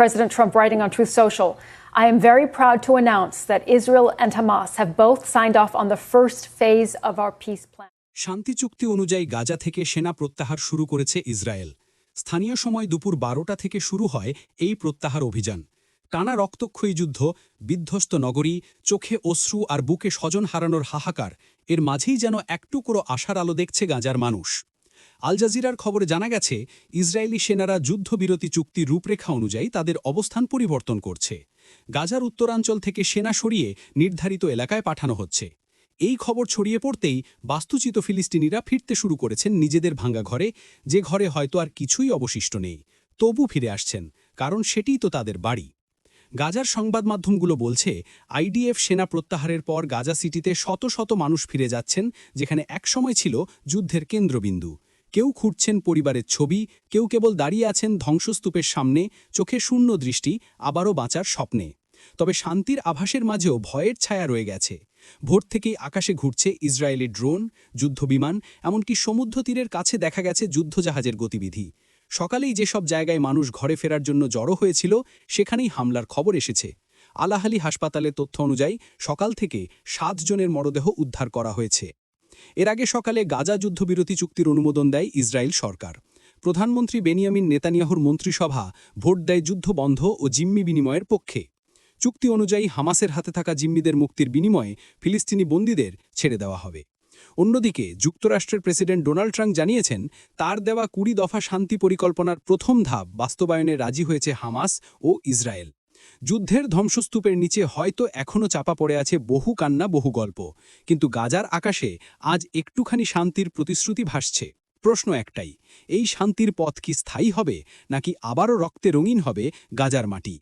President Trump writing on Truth Social, I am very proud to announce that Israel and Hamas have both signed off on the first phase of our peace plan. শান্তি চুক্তি অনুযায়ী গাজা থেকে সেনা প্রত্যাহার শুরু করেছে Israel. স্থানীয় সময় দুপুর বারোটা থেকে শুরু হয় এই প্রত্যাহার অভিযান। টানা রক্তক্ষয়ী যুদ্ধ, বিধ্বস্ত নগরী, চোখে অশ্রু আর বুকে স্বজন হারানোর হাহাকার, এর মাঝেই যেন একটু একটুকরো আশার আলো দেখছে গাজার মানুষ। আল জাজিরার খবরে জানা গেছে, ইসরায়েলি সেনারা যুদ্ধবিরতি চুক্তি রূপরেখা অনুযায়ী তাদের অবস্থান পরিবর্তন করছে। গাজার উত্তরাঞ্চল থেকে সেনা সরিয়ে নির্ধারিত এলাকায় পাঠানো হচ্ছে। এই খবর ছড়িয়ে পড়তেই বাস্তুচিত ফিলিস্তিনিরা ফিরতে শুরু করেছেন নিজেদের ভাঙ্গা ঘরে, যে ঘরে হয়তো আর কিছুই অবশিষ্ট নেই। তবু ফিরে আসছেন, কারণ সেটিই তো তাদের বাড়ি। গাজার সংবাদ মাধ্যমগুলো বলছে, আইডিএফ সেনা প্রত্যাহারের পর গাজা সিটিতে শত শত মানুষ ফিরে যাচ্ছেন, যেখানে একসময় ছিল যুদ্ধের কেন্দ্রবিন্দু। কেউ খুঁড়ছেন পরিবারের ছবি, কেউ কেবল দাঁড়িয়ে আছেন ধ্বংসস্তূপের সামনে, চোখে শূন্য দৃষ্টি, আবারও বাঁচার স্বপ্নে। তবে শান্তির আভাসের মাঝেও ভয়ের ছায়া রয়ে গেছে। ভোর থেকেই আকাশে ঘুরছে ইসরায়েলি ড্রোন, যুদ্ধবিমান, এমনকি সমুদ্র তীরের কাছে দেখা গেছে যুদ্ধজাহাজের গতিবিধি। সকালেই যেসব জায়গায় মানুষ ঘরে ফেরার জন্য জড়ো হয়েছিল, সেখানেই হামলার খবর এসেছে। আলাহালি হাসপাতালের তথ্য অনুযায়ী সকাল থেকে সাত জনের মরদেহ উদ্ধার করা হয়েছে। এর আগে সকালে গাজা যুদ্ধবিরতি চুক্তির অনুমোদন দেয় ইসরায়েল সরকার। প্রধানমন্ত্রী বেনিয়ামিন নেতানিয়াহুর মন্ত্রিসভা ভোট দেয় যুদ্ধ বন্ধ ও জিম্মি বিনিময়ের পক্ষে। চুক্তি অনুযায়ী হামাসের হাতে থাকা জিম্মিদের মুক্তির বিনিময়ে ফিলিস্তিনি বন্দীদের ছেড়ে দেওয়া হবে। অন্যদিকে যুক্তরাষ্ট্রের প্রেসিডেন্ট ডোনাল্ড ট্রাম্প জানিয়েছেন, তার দেওয়া কুড়ি দফা শান্তি পরিকল্পনার প্রথম ধাপ বাস্তবায়নে রাজি হয়েছে হামাস ও ইসরায়েল। যুদ্ধের ধ্বংসস্তূপের নিচে হয়তো এখনও চাপা পড়ে আছে বহু কান্না, বহু গল্প। কিন্তু গাজার আকাশে আজ একটুখানি শান্তির প্রতিশ্রুতি ভাসছে। প্রশ্ন একটাই, এই শান্তির পথ কি স্থায়ী হবে নাকি আবারও রক্তে রঙিন হবে গাজার মাটি?